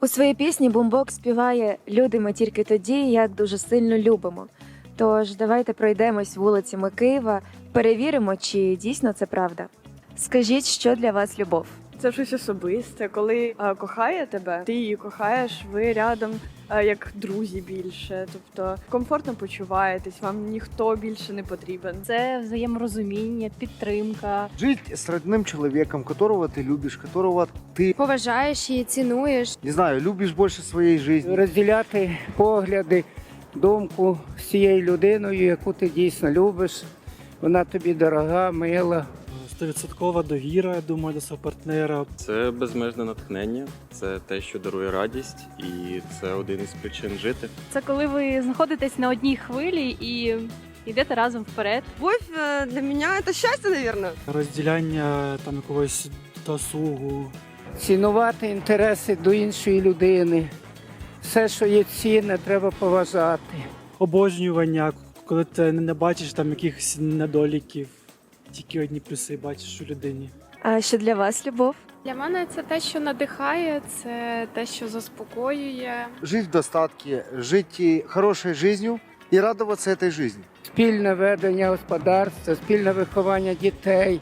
У своїй пісні Бумбок співає Люди ми тільки тоді, як дуже сильно любимо. Тож давайте пройдемось вулицями Києва, перевіримо, чи дійсно це правда. Скажіть, що для вас любов? Це щось особисте. Коли а, кохає тебе, ти її кохаєш, ви рядом як друзі більше. Тобто комфортно почуваєтесь, вам ніхто більше не потрібен. Це взаєморозуміння, підтримка. Жить с родным человеком, которого ты любишь, которого ты, поважаєш і цінуєш. не знаю, любишь больше своей жизни. розділяти погляди, думку з цією людиною, яку ти дійсно любиш. Вона тобі дорога, мила. Стовідсоткова довіра, я думаю, до свого партнера. Це безмежне натхнення, це те, що дарує радість, і це один із причин жити. Це коли ви знаходитесь на одній хвилі і йдете разом вперед. Любовь э, для меня это счастье, наверное. Розділяння там якогось досугу. Цінувати інтереси до іншої людини. Все, що є цінне, треба поважати. Обожнювання, коли ти не бачиш там якихось недоліків, тільки одні плюси бачиш у людині. А що для вас любов? Для мене це те, що надихає, це те, що заспокоює. Жить в достатке, жить хорошою життю і радуватися радоваться житті. Спільне ведення господарства, спільне виховання дітей.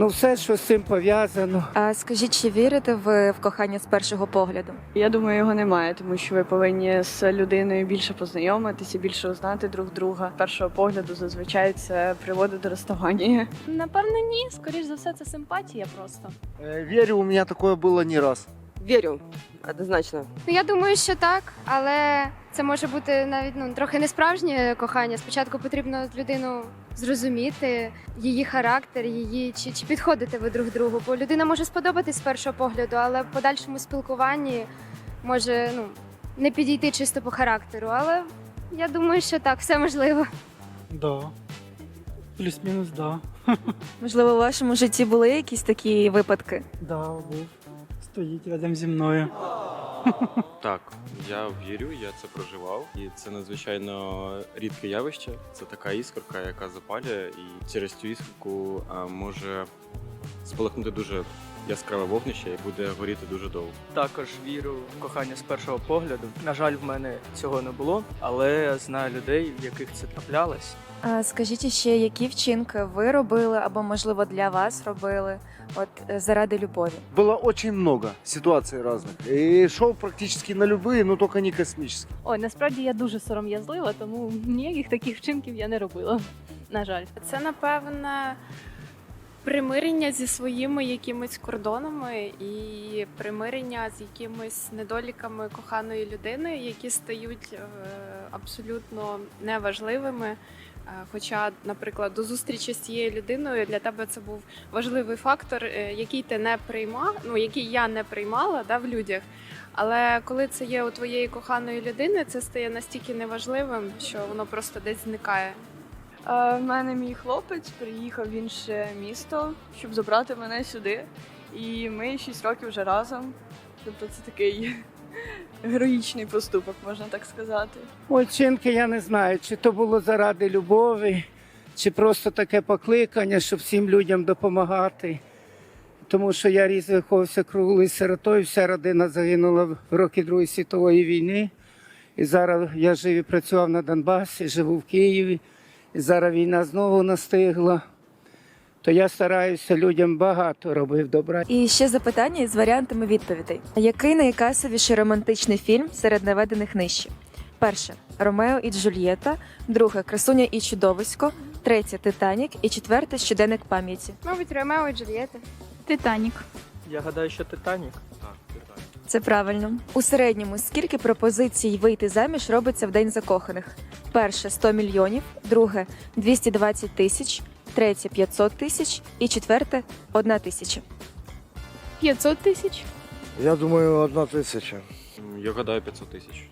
Ну, все, що з цим пов'язано. А скажіть, чи вірите ви в кохання з першого погляду? Я думаю, його немає, тому що ви повинні з людиною більше познайомитися, більше узнати друг друга. З Першого погляду зазвичай це приводить до розставання. Напевно, ні. Скоріш за все, це симпатія просто. Е, Верю, у мене такое було не раз. Верю, однозначно. Ну я думаю, що так, але це може бути навіть ну трохи несправжнє кохання. Спочатку потрібно людину зрозуміти, її характер, її чи, чи підходите ви друг другу. Бо людина може сподобатись з першого погляду, але в подальшому спілкуванні може ну не підійти чисто по характеру. Але я думаю, що так, все можливо. Да. Плюс-мінус, да. Можливо, у вашому житті були якісь такі випадки? Да, був. Стоїть рядом зі мною. Так, я вірю, я це проживав, і це надзвичайно рідке явище. Це така іскорка, яка запалює, і через цю іскорку а, може спалахнути дуже яскраве вогнище і буде горіти дуже довго. Також вірю в кохання з першого погляду. На жаль, в мене цього не було, але знаю людей, в яких це траплялось. А скажіть ще, які вчинки ви робили або, можливо, для вас робили от е, заради любові? Было очень много ситуаций разных. И шел практически на любые, но только не космические. Ой, насправді я дуже сором'язлива, тому ніяких таких вчинків я не робила. На жаль. Це напевне примирення зі своїми якимись кордонами і примирення з якимись недоліками коханої людини, які стають е, абсолютно неважливими. Е, Хоча, наприклад, до зустрічі з цією людиною для тебе це був важливий фактор, е, який ти не приймав, ну який я не приймала да, в людях. Але коли це є у твоєї коханої людини, це стає настільки неважливим, що воно просто десь зникає. А, в мене мій хлопець приїхав в інше місто, щоб забрати мене сюди. І ми 6 років вже разом. Тобто це такий героїчний поступок, можна так сказати. Вчинки я не знаю, чи то було заради любові, чи просто таке покликання, щоб всім людям допомагати. Тому що я різ виховувався круглою сиротою, вся родина загинула в роки Другої світової війни. І зараз я жив і працював на Донбасі, живу в Києві. І зараз війна знову настигла. То я стараюся людям багато робив добра. І ще запитання із варіантами відповідей. Який найкасовіший романтичний фільм серед наведених нижче? Перше Ромео і Джульєта, друге Красуня і чудовисько, третє Титанік і четверте Щоденник пам'яті. Мабуть, Ромео і Джульєта. Титанік. Я гадаю, що Титанік. Це правильно. У середньому скільки пропозицій вийти заміж робиться в день закоханих? Перше 100 мільйонів, друге 220 тисяч, третє 500 тисяч і четверте 1 тисяча. 500 тисяч. Я думаю, одна тысяча. М, Я гадаю 500 тисяч.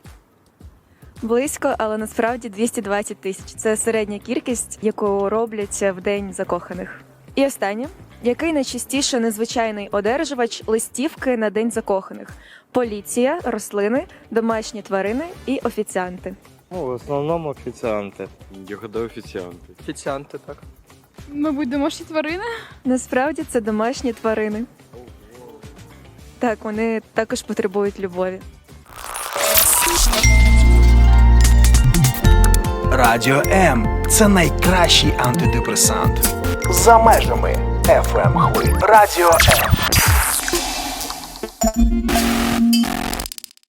Близько, але насправді 220 тисяч. Це середня кількість, яку роблять в день закоханих. І останнє. Який найчастіше незвичайний одержувач листівки на день закоханих? Поліція, рослини, домашні тварини і офіціанти. Ну, в основном официанты. Я гадаю офіціанти. Офіціанти, так. Мабуть, домашні тварини. Насправді це домашні тварини. Так, вони також потребують любові. Радіо М це найкращий антидепресант. За межами FM хвиль. Радіо М.